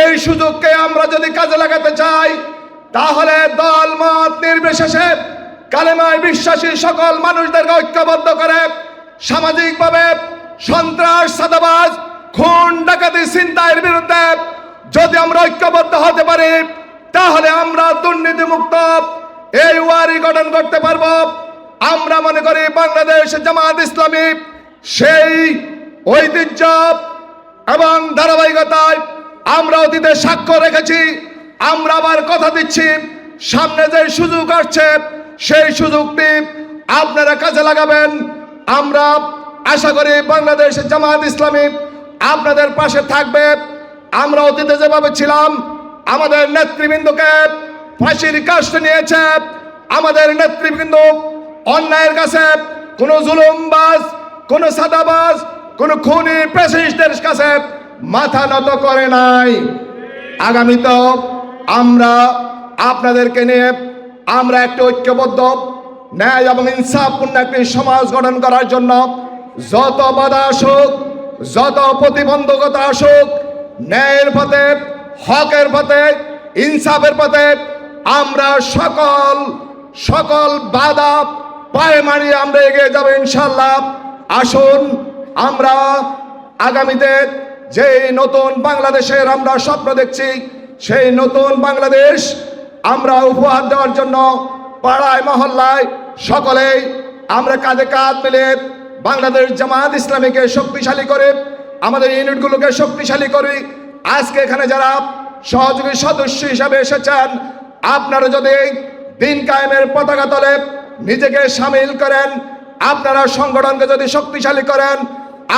এই সুযোগকে আমরা যদি কাজে লাগাতে চাই, তাহলে দল মত নির্বিশেষে কালেমায় বিশ্বাসী সকল মানুষদেরকে ঐক্যবদ্ধ করে সামাজিকভাবে সন্ত্রাস, সাদাবাজ, খুন, ডাকাতি চিন্তায়ের বিরুদ্ধে যদি আমরা ঐক্যবদ্ধ হতে পারি, তাহলে আমরা দুর্নীতি মুক্ত এই ওয়ারি গঠন করতে পারব। আমরা মনে করি বাংলাদেশ জামাত ইসলামী সেই ঐতিহ্য এবং ধারাবাহিকতায় আমরা অতীতে সাক্ষ্য রেখেছি, আমরা আবার কথা দিচ্ছি। সামনে যে সুযোগ আসছে, সেই সুযোগটি আপনারা কাজে লাগাবেন। আমরা আশা করি বাংলাদেশ জামাত ইসলামী আপনাদের পাশে থাকবে। আমরা অতীতে যেভাবে ছিলাম, আমাদের নেতৃবৃন্দকে ফাঁসির কাষ্ট নিয়েছে। আমাদের নেতৃবৃন্দ অন্যায়ের কাছে কোনো জুলুমবাজ, কোনো সাদাবাজ, কোনো খুনি প্রেসিডেন্টের কাছে মাথা নত করে নাই। আগামীতে আমরা আপনাদেরকে নিয়ে, আমরা একটি ঐক্যবদ্ধ, ন্যায় এবং ইনসাফপূর্ণ একটি সমাজ গঠন করার জন্য যত বাধা আসুক, যত প্রতিবন্ধকতা আসুক, ন্যায়ের পথে, হকের পথে, ইনসাফের পথে, আমরা সকল সকল বাধা পায়ে মারিয়ে আমরা এগিয়ে যাব ইনশাল্লাহ আসুন, আমরা আগামীতে যে নতুন বাংলাদেশের আমরা স্বপ্ন দেখছি, সেই নতুন বাংলাদেশ আমরা উপহার দেওয়ার জন্য পাড়ায়, মহল্লায় সকলেই আমরা কাঁধে কাঁধ মিলে বাংলাদেশ জামাত ইসলামীকে শক্তিশালী করে, আমাদের ইউনিটগুলোকে শক্তিশালী করি আজকে এখানে যারা সহযোগী সদস্য হিসাবে এসেছেন, আপনারা যদি দিন কায়েমের পতাকা তলে নিজেকে সামিল করেন, আপনারা সংগঠনকে যদি শক্তিশালী করেন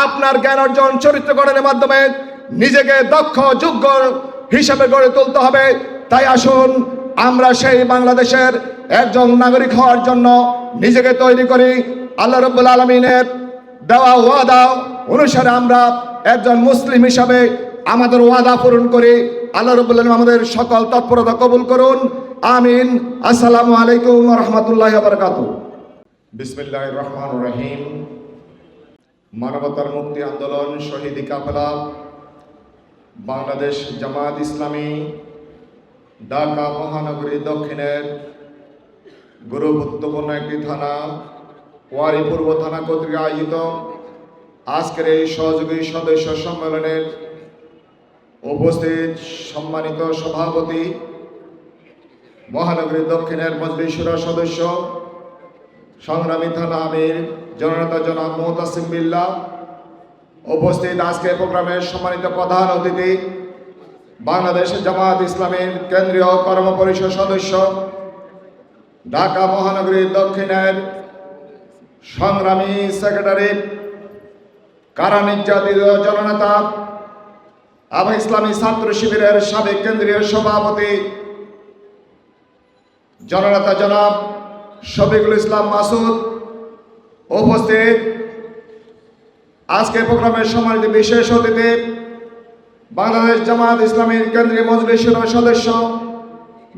আপনার জ্ঞান অর্জন চরিত্র গঠনের মাধ্যমে নিজেকে দক্ষ, যোগ্য হিসেবে গড়ে তুলতে হবে। তাই আসুন, আমরা সেই বাংলাদেশের একজন নাগরিক হওয়ার জন্য নিজেকে তৈরি করি। আল্লাহ রব্বুল আলমিনের দেওয়া ওয়াদা অনুসারে আমরা একজন মুসলিম হিসাবে আমাদের ওয়াদা পূরণ করি। আল্লাহ রব্বুল আলম আমাদের সকল তৎপরতা কবুল করুন। আমিন। আসসালামু আলাইকুম রহমতুল্লাহ বারকাতুহ। বিসমিল্লাহ রহমান রহিম। মানবতার মুক্তি আন্দোলন, শহীদ কাফেলা, বাংলাদেশ জামায়াত ইসলামী, ঢাকা মহানগরী দক্ষিণের গুরুত্বপূর্ণ একটি থানা, ওয়ারি পূর্ব থানা কর্তৃক আয়োজিত আজকের এই সহযোগী সদস্য সম্মেলনের উপস্থিত সম্মানিত সভাপতি মহানগরী দক্ষিণের মজলিসুরা সদস্য সংগ্রামী থানা আমির, জননেতা জনাব মোহতাসিম বিল্লা, উপস্থিত আজকে প্রোগ্রামের সম্মানিত প্রধান অতিথি, বাংলাদেশ জামাত ইসলামীর কেন্দ্রীয় কর্ম পরিষদ সদস্য, ঢাকা মহানগরী দক্ষিণের সংগ্রামী সেক্রেটারি কারা নির্যাতিত জননেতা আবা ইসলামী ছাত্র শিবিরের সাবেক কেন্দ্রীয় সভাপতি, জননেতা জনাব শফিকুল ইসলাম মাসুদ উপস্থিত। আজকে প্রোগ্রামের সম্মানিত বিশেষ অতিথি, বাংলাদেশ জামাত ইসলামীর কেন্দ্রীয় মজলিসের সদস্য,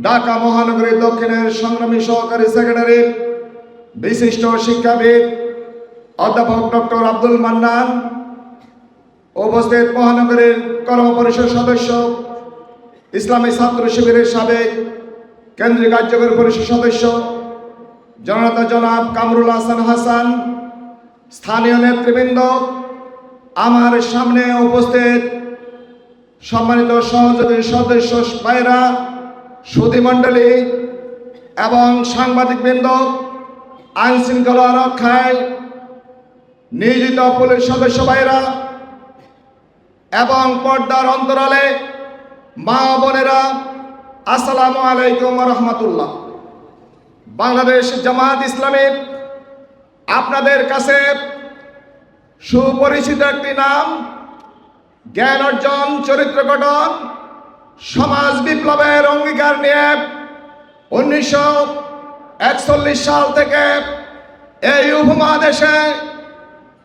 ঢাকা মহানগরী দক্ষিণের সংগ্রামী সহকারী সেক্রেটারি, বিশিষ্ট শিক্ষাবিদ, অধ্যাপক ডক্টর আব্দুল মান্নান, উপস্থিত মহানগরীর কর্ম পরিষদ সদস্য, ইসলামী ছাত্র শিবিরের সাবেক কেন্দ্রীয় কার্যকরী পরিষদ সদস্য জনতা জনাব কামরুল হাসান হাসান, স্থানীয় নেতৃবৃন্দ, আমার সামনে উপস্থিত সম্মানিত সহযোগী সদস্য ভাইরা, সুধীমণ্ডলী এবং সাংবাদিকবৃন্দ আইন রক্ষায় নিয়োজিত পুলিশ সদস্য ভাইরা এবং পর্দার অন্তরালে মা বোনেরা, আসসালামু আলাইকুম রহমতুল্লাহ। বাংলাদেশ জামাত ইসলামের আপনাদের কাছে সুপরিচিত একটি নাম, জ্ঞান অর্জন, চরিত্র গঠন, সমাজ বিপ্লবের অঙ্গীকার নিয়ে উনিশশো একচল্লিশ সাল থেকে এই উপমহাদেশে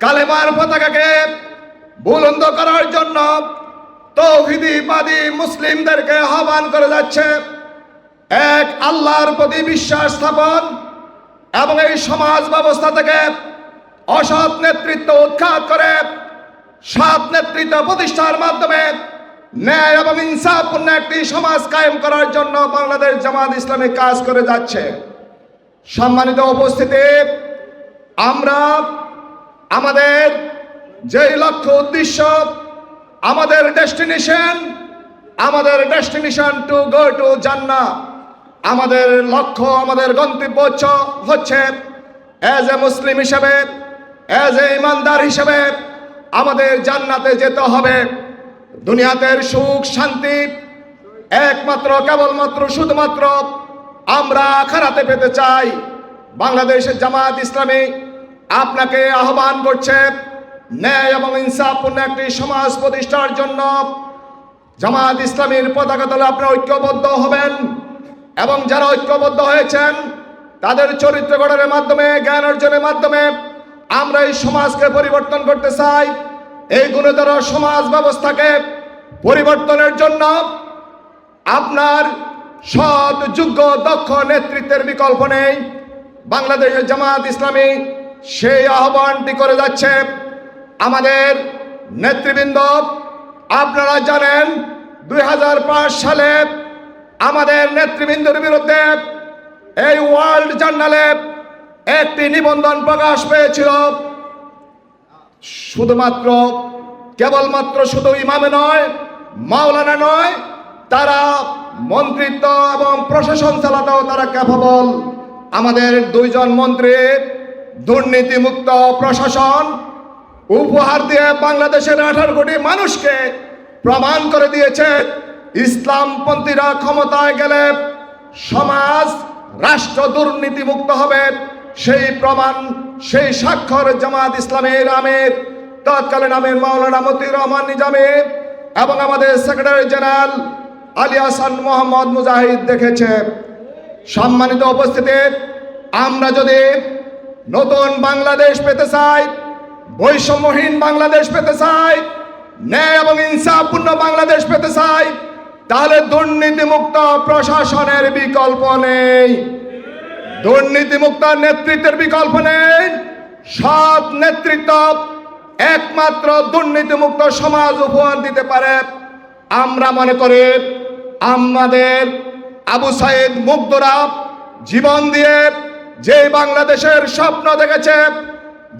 কালেমার পতাকাকে বুলন্দ করার জন্য তৌহিদিবাদী মুসলিমদেরকে আহ্বান করে যাচ্ছে। এক আল্লাহর প্রতি বিশ্বাস স্থাপন এবং এই সমাজ ব্যবস্থা থেকে অসৎ নেতৃত্ব উৎখাত করে, সৎ নেতৃত্ব প্রতিষ্ঠার মাধ্যমে ন্যায় এবং ইনসাফপূর্ণ একটি সমাজ কায়েম করার জন্য বাংলাদেশ জামাত ইসলামী কাজ করে যাচ্ছে। সম্মানিত উপস্থিতি, আমরা আমাদের যেই লক্ষ্য উদ্দেশ্য, আমাদের ডেস্টিনেশন আমাদের ডেস্টিনেশন টু গো টু জান্না আমাদের লক্ষ্য, আমাদের গন্তব্য হচ্ছে- অ্যাজ এ মুসলিম হিসেবে অ্যাজ এ ইমানদার হিসেবে আমাদের জান্নাতে যেতে হবে। দুনিয়াতে সুখ, শান্তি একমাত্র, কেবলমাত্র, শুধুমাত্র আমরা খারাতে পেতে চাই। বাংলাদেশের জামাত ইসলামী আপনাকে আহ্বান করছে ন্যায় এবং ইনসাফপূর্ণ একটি সমাজ প্রতিষ্ঠার জন্য। জামাত ইসলামীর পতাকা তলে আপনারা ঐক্যবদ্ধ হবেন। এবং যারা ঐক্যবদ্ধ হয়েছেন, তাদের চরিত্র গঠনের মাধ্যমে, জ্ঞান অর্জনের মাধ্যমে আমরা এই সমাজকে পরিবর্তন করতে চাই। এই গুণতর সমাজ ব্যবস্থাকে পরিবর্তনের জন্য আপনার সৎ, যোগ্য, দক্ষ নেতৃত্বের বিকল্প নেই। বাংলাদেশের জামাত ইসলামী সেই আহ্বানটি করে যাচ্ছে। আমাদের নেতৃবৃন্দ, আপনারা জানেন, দুই হাজার পাঁচ সালে আমাদের নেতৃবৃন্দের বিরুদ্ধে এই ওয়ার্ল্ড জার্নালে একটি নিবন্ধন প্রকাশ পেয়েছিল। শুধুমাত্র, কেবলমাত্র শুধু ইমামে নয়, মাওলানা নয়, তারা মন্ত্রিত্ব এবং প্রশাসন চালাতেও তারা ক্যাপাবল আমাদের দুইজন মন্ত্রী, দুর্নীতিমুক্ত প্রশাসন, উপহার দিয়ে বাংলাদেশের আঠারো কোটি মানুষকে প্রমাণ করে দিয়েছে। ইসলামপন্থীরা ক্ষমতায় গেলে সমাজ রাষ্ট্র দুর্নীতিমুক্ত হবে। সেই প্রমাণ, সেই স্বাক্ষর জামাত ইসলামের আমির তৎকালীন আমির মাওলানা মতিউর রহমান নিজামী এবং আমাদের সেক্রেটারি জেনারেল আলী হাসান মোহাম্মদ মুজাহিদ দেখেছে। সম্মানিত উপস্থিতি, আমরা যদি নতুন বাংলাদেশ পেতে চাই, বৈষম্যহীন বাংলাদেশ পেতে চাই, ন্যায় এবং ইনসাফপূর্ণ বাংলাদেশ পেতে চাই তাহলে দুর্নীতিমুক্ত প্রশাসনের বিকল্প নেই। দুর্নীতিমুক্ত নেতৃত্বের বিকল্প নেই। সৎ নেতৃত্ব একমাত্র দুর্নীতিমুক্ত সমাজ উপহার দিতে পারে। আমরা মনে করি আমাদের আবু সাইদ মুগ্ধরা জীবন দিয়ে যে বাংলাদেশের স্বপ্ন দেখেছে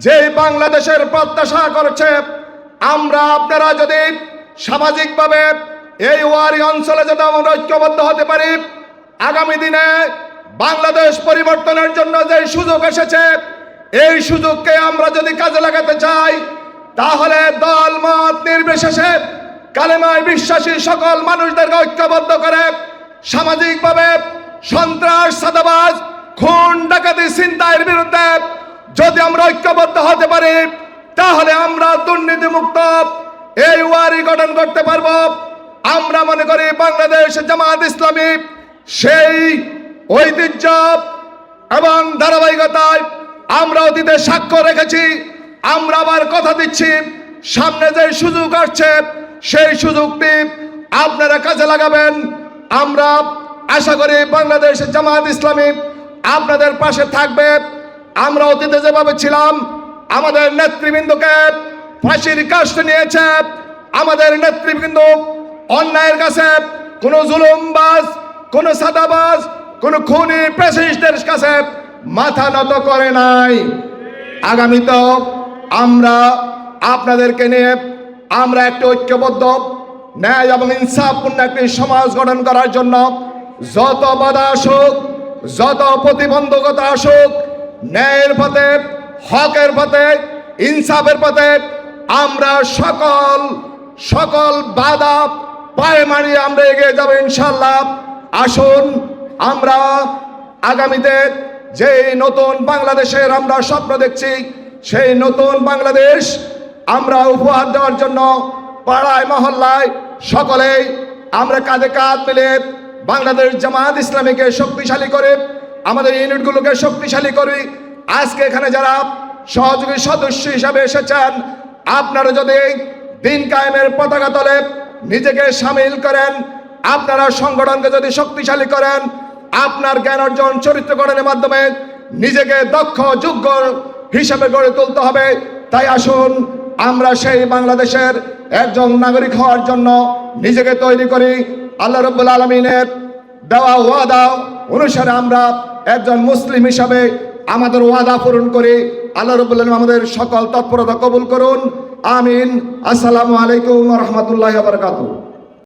যে বাংলাদেশের প্রত্যাশা করেছে, আমরা আপনারা যদি সামাজিকভাবে এই ওয়ারি অঞ্চলে যদি আমরা ঐক্যবদ্ধ হতে পারি, আগামী দিনে বাংলাদেশ পরিবর্তনের জন্য যে সুযোগ এসেছে, এই সুযোগকে আমরা যদি কাজে লাগাতে চাই, তাহলে দল, মত নির্বিশেষে কালেমায় বিশ্বাসী সকল মানুষদেরকে ঐক্যবদ্ধ করে সামাজিকভাবে সন্ত্রাস, সাদাবাজ, খুন, ডাকাতি চিন্তায়ের বিরুদ্ধে যদি আমরা ঐক্যবদ্ধ হতে পারি, তাহলে আমরা দুর্নীতিমুক্ত এই ওয়ারি গঠন করতে পারব। আমরা মনে করি বাংলাদেশ জামাত ইসলামী সেই ঐতিহ্য এবং ধারাবাহিকতায় আমরা অতীতে সাক্ষ্য রেখেছি, আমরা আবার কথা দিচ্ছি, সামনে যে সুযোগ আসছে, সেই সুযোগটি আপনারা কাজে লাগাবেন। আমরা আশা করি বাংলাদেশ জামাত ইসলামী আপনাদের পাশে থাকবে। আমরা অতীতে যেভাবে ছিলাম, আমাদের নেতৃবৃন্দকে ফাঁসির কাষ্ট নিয়েছে, আমাদের নেতৃবৃন্দ অন্যায়ের কাছে কোনো জুলুমবাজ, কোনো সাদাবাজ, কোনো খুনি প্রেসিডেন্টের কাছে মাথা নত করে নাই। আগামীতে আমরা আপনাদেরকে নিয়ে আমরা একটি ঐক্যবদ্ধ, ন্যায় এবং ইনসাফপূর্ণ একটি সমাজ গঠন করার জন্য যত বাধা আসুক, যত প্রতিবন্ধকতা আসুক, ন্যায়ের পথে, হকের পথে, ইনসাফের পথে আমরা সকল সকল বাধা পায়ে মারিয়ে আমরা এগিয়ে যাব ইনশাল্লাহ আসুন, আমরা আগামীতে যে নতুন বাংলাদেশের আমরা স্বপ্ন দেখছি, সেই নতুন বাংলাদেশ আমরা উপহার দেওয়ার জন্য পাড়ায়, মহল্লায় সকলেই আমরা কাঁধে কাঁধ মিলে বাংলাদেশ জামাত ইসলামীকে শক্তিশালী করে, আমাদের ইউনিটগুলোকে শক্তিশালী করি আজকে এখানে যারা সহযোগী সদস্য হিসাবে এসেছেন, আপনারা যদি দিন কায়েমের পতাকা তলে নিজেকে সামিল করেন, আপনারা সংগঠনকে যদি শক্তিশালী করেন, আপনার জ্ঞান অর্জন চরিত্র গঠনের মাধ্যমে নিজেকে দক্ষ, যোগ্য হিসাবে গড়ে তুলতে হবে। তাই আসুন, আমরা সেই বাংলাদেশের একজন নাগরিক হওয়ার জন্য নিজেকে তৈরি করি। আল্লাহ রব্বুল আলমিনের দেওয়া ওয়াদা অনুসারে আমরা একজন মুসলিম হিসাবে আমাদের ওয়াদা পূরণ করি। আল্লাহ আলম আমাদের সকল তৎপরতা কবুল করুন। আমিন। আসসালামু আলাইকুম রহমতুল্লাহ বারকাতুহ।